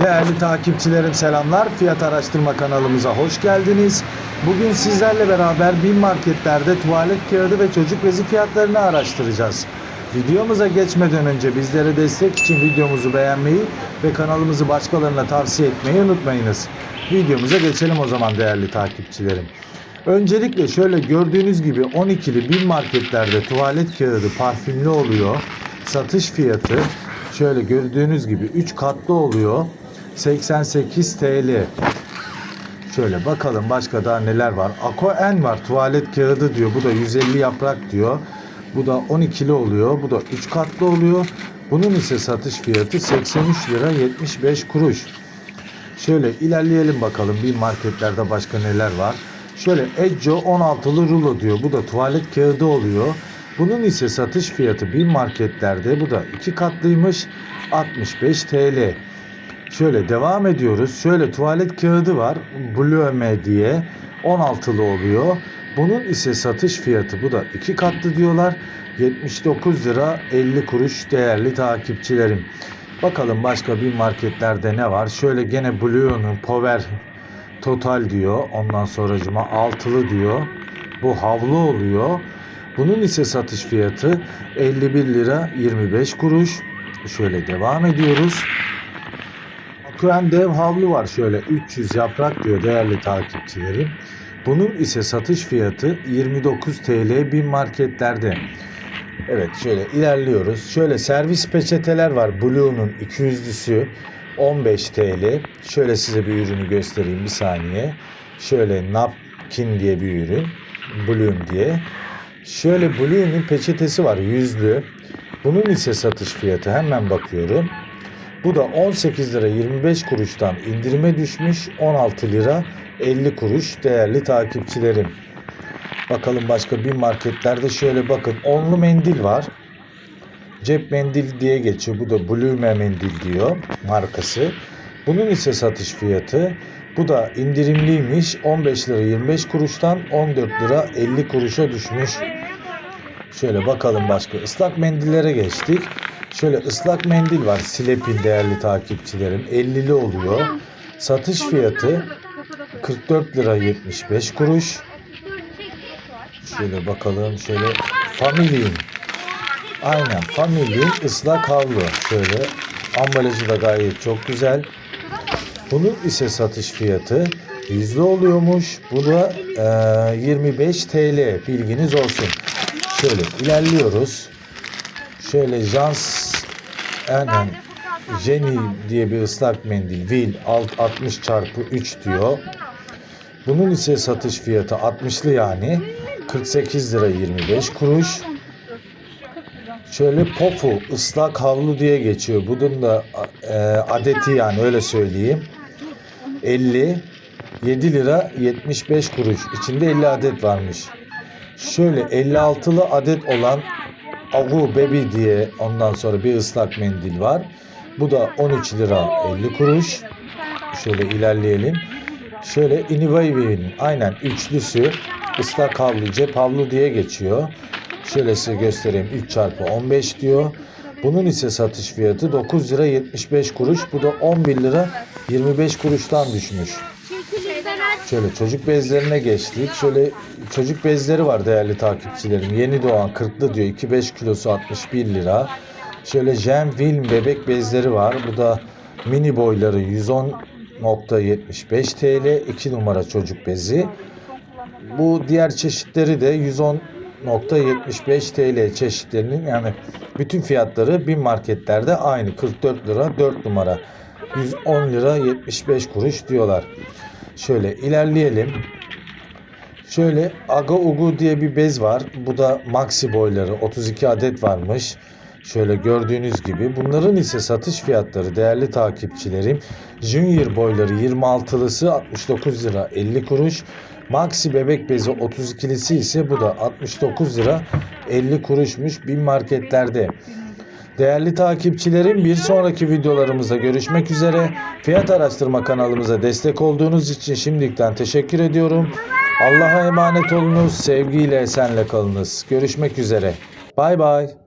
Değerli takipçilerim selamlar. Fiyat araştırma kanalımıza hoş geldiniz. Bugün sizlerle beraber bin marketlerde tuvalet kağıdı ve çocuk bezi fiyatlarını araştıracağız. Videomuza geçmeden önce bizlere destek için videomuzu beğenmeyi ve kanalımızı başkalarına tavsiye etmeyi unutmayınız. Videomuza geçelim o zaman değerli takipçilerim. Öncelikle şöyle gördüğünüz gibi 12'li bin marketlerde tuvalet kağıdı parfümlü oluyor. Satış fiyatı şöyle gördüğünüz gibi 3 katlı oluyor. 88 TL. Şöyle bakalım başka daha neler var. Aquen var tuvalet kağıdı diyor. Bu da 150 yaprak diyor. Bu da 12'li oluyor. Bu da 3 katlı oluyor. Bunun ise satış fiyatı 83 lira 75 kuruş. Şöyle ilerleyelim bakalım bir marketlerde başka neler var. Şöyle Ecco 16'lı rulo diyor. Bu da tuvalet kağıdı oluyor. Bunun ise satış fiyatı bir marketlerde bu da iki katlıymış 65 TL. Şöyle devam ediyoruz. Şöyle tuvalet kağıdı var. Blume diye 16'lı oluyor. Bunun ise satış fiyatı bu da iki katlı diyorlar. 79 lira 50 kuruş değerli takipçilerim. Bakalım başka bir marketlerde ne var? Şöyle gene Blue'nun Power Total diyor. Ondan sonracıma altılı diyor. Bu havlu oluyor. Bunun ise satış fiyatı 51 lira 25 kuruş. Şöyle devam ediyoruz. Akuen dev havlu var şöyle 300 yaprak diyor değerli takipçilerim. Bunun ise satış fiyatı 29 TL bin marketlerde. Evet şöyle ilerliyoruz. Şöyle servis peçeteler var. Blue'nun 200'lüsü 15 TL. Şöyle size bir ürünü göstereyim bir saniye. Şöyle Napkin diye bir ürün. Bloom diye. Şöyle Blue'nun peçetesi var yüzlü. Bunun ise satış fiyatı hemen bakıyorum. Bu da 18 lira 25 kuruştan indirime düşmüş 16 lira 50 kuruş değerli takipçilerim. Bakalım başka bir marketlerde şöyle bakın onlu mendil var. Cep mendil diye geçiyor. Bu da Blume mendil diyor markası. Bunun ise satış fiyatı bu da indirimliymiş. 15 lira 25 kuruştan 14 lira 50 kuruşa düşmüş. Şöyle bakalım başka. Islak mendillere geçtik. Şöyle ıslak mendil var. Silep'in değerli takipçilerim. 50'li oluyor. Satış fiyatı 44 lira 75 kuruş. Şöyle bakalım. Şöyle Family'in. Aynen Family'in ıslak havlu. Şöyle ambalajı da gayet çok güzel. Bunun ise satış fiyatı yüzde oluyormuş. Bu da e, 25 TL. Bilginiz olsun. Şöyle ilerliyoruz. Şöyle Jans Enen Jenny diye bir ıslak mendil Will alt 60 çarpı 3 diyor. Bunun ise satış fiyatı 60'lı yani 48 lira 25 kuruş. Şöyle pofu ıslak havlu diye geçiyor. Bunun da e, adeti yani öyle söyleyeyim. 50 7 lira 75 kuruş. İçinde 50 adet varmış. Şöyle 56'lı adet olan Agu Baby diye ondan sonra bir ıslak mendil var. Bu da 13 lira 50 kuruş. Şöyle ilerleyelim. Şöyle Inivavi'nin aynen üçlüsü ıslak havlu cep havlu diye geçiyor. Şöyle size göstereyim 3 çarpı 15 diyor. Bunun ise satış fiyatı 9 lira 75 kuruş. Bu da 11 lira 25 kuruştan düşmüş. Şöyle çocuk bezlerine geçtik. Şöyle çocuk bezleri var değerli takipçilerim. Yeni doğan 40'lı diyor. 2-5 kilosu 61 lira. Şöyle Jem Film bebek bezleri var. Bu da mini boyları 110.75 TL. 2 numara çocuk bezi. Bu diğer çeşitleri de 110.75 TL çeşitlerinin yani bütün fiyatları bin marketlerde aynı 44 lira 4 numara 110 lira 75 kuruş diyorlar. Şöyle ilerleyelim. Şöyle Aga Ugu diye bir bez var. Bu da maxi boyları 32 adet varmış. Şöyle gördüğünüz gibi. Bunların ise satış fiyatları değerli takipçilerim. Junior boyları 26'lısı 69 lira 50 kuruş. Maxi bebek bezi 32'lisi ise bu da 69 lira 50 kuruşmuş bin marketlerde. Değerli takipçilerim bir sonraki videolarımızda görüşmek üzere. Fiyat araştırma kanalımıza destek olduğunuz için şimdilikten teşekkür ediyorum. Allah'a emanet olunuz. Sevgiyle esenle kalınız. Görüşmek üzere. Bay bay.